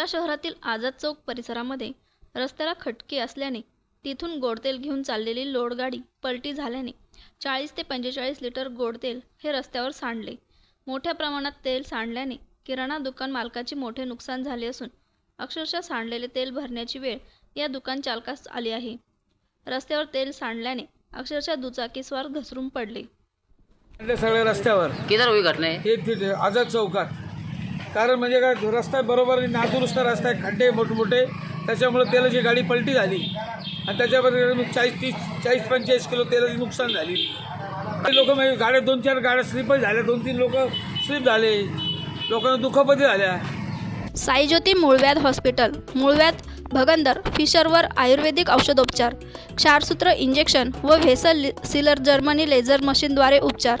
येवला शहरातील आझाद चौक परिसरामध्ये रस्त्याला खटके असल्याने तिथून गोडतेल घेऊन चाललेली लोडगाडी पलटी झाल्याने चाळीस ते पंचेचाळीस लिटर गोडतेल हे रस्त्यावर सांडले. मोठ्या प्रमाणात तेल सांडल्याने किराणा दुकान मालकाचे मोठे नुकसान झाले असून अक्षरशः सांडलेले तेल भरण्याची वेळ या दुकान चालकास आली आहे. रस्त्यावर तेल सांडल्याने अक्षरशः दुचाकीस्वार घसरून पडले. सगळे रस्त्यावर. किधर हुई घटना? है हे तिथे आझाद चौकात. कारण म्हणजे काय रस्ता बरोबर नादुरुस्त रस्ता आहे खड्डे मोठमोठे. त्याच्यामुळे तेलाची गाडी पलटी झाली. आणि त्याच्याबरोबर चाळीस तीस चाळीस पंचेचाळीस किलो तेलाची नुकसान झाली. लोक म्हणजे गाड्या दोन चार गाड्या स्लिपच झाल्या. दोन तीन लोक स्लिप झाले. लोकांना दुखापती झाल्या. साईज्योती मूळव्याध हॉस्पिटल. मूळव्याध भगंदर फिशरवर आयुर्वेदिक औषधोपचार. क्षारसूत्र इंजेक्शन व व्हेसल सिलर जर्मनी लेझर मशीनद्वारे उपचार.